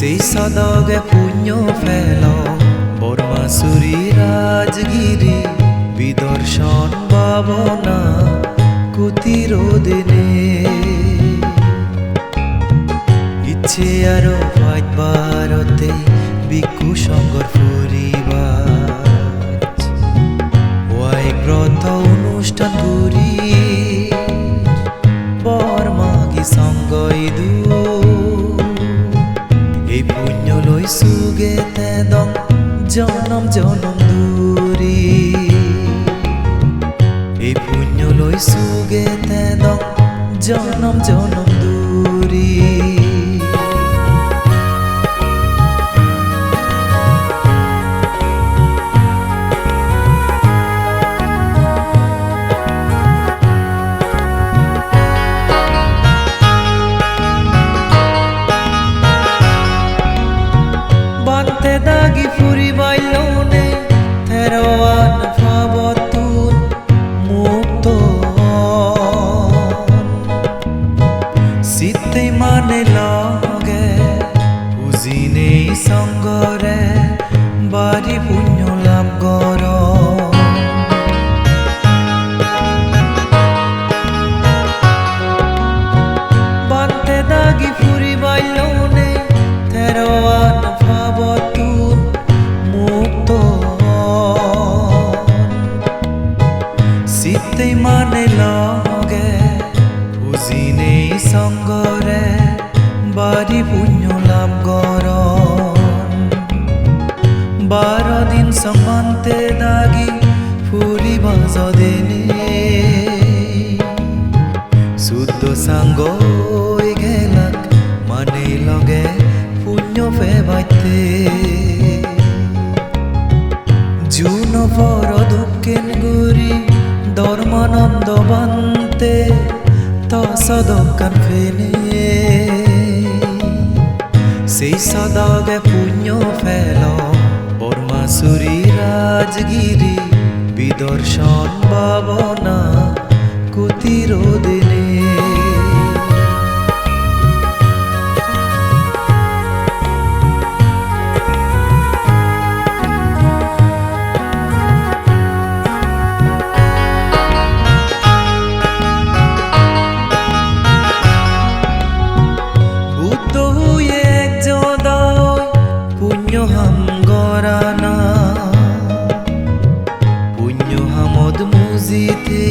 সেই সদগে পুণ্য ফেল। বর্মাসুরি রাজগিরি বিদর্শন ভাবনা কুতিরোদিনে। ইচ্ছে আরও ভাইবারতে বিকু সঙ্গর ফুরিবার ওয়াই ব্রত অনুষ্ঠান ঘুরি বর্মাগি সঙ্গই দু এই পুণ্য সুগে তেদং জনম জনম দূরি। এই পুণ্য লৈ সুগে তেদং জনম জনম দূরি। সঙ্গরে বাড়ি পুণ্য লাভ কর। বান্তে দাগি ফুরি বাইলনে থেরোয়ান ভাবতুন মুক্ত সিতে মানে লাগে উজিনে সঙ্গরে, বাড়ি পুণ্য শুদ্ধ সাঙ্গ গেলাক মানে লগে পুণ্য ফেবাইতে। জুন পর দুঃখেন গুরি ধর্মানন্দ বান্তে তসদকান ফেনে। সেই সদগে পুণ্য ফেল, বর্মাসুরি রাজগিরি, বিদর্শন ভাবনা কুতিরোদিনে। মুজিতে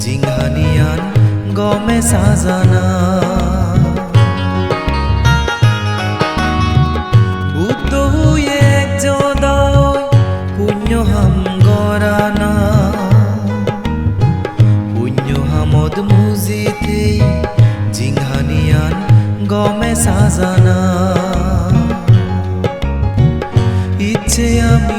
জিংহানিয়ান গমে সাজানা। বুদ্ধ হয়ে হাম গরানা। পুণ্য গমে সাজানা। ইচ্ছে আমি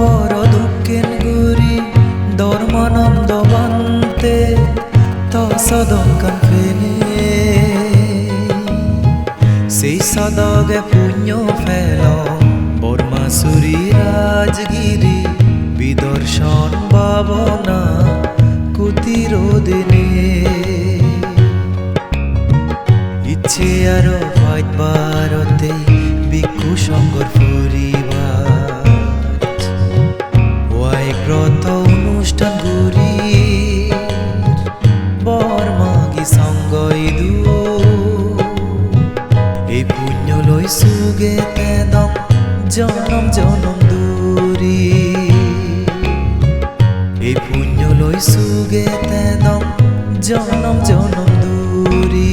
পর দুঃখেন গুরি ধর্মানন্দ বান্তে তসদকান ফেনে সেই সদগে পুণ্য ফেল বর্মাসুরি রাজগিরি বিদর্শন ভাবনা কুতিরোদিনে। ইচ্ছে আরও ভাইবারতে বিক্ষু সঙ্গর হৈ চুগে তেনক জনম জনম দূৰী এই পুণ্যলৈ চুগে তেনক জনম জনম দূৰী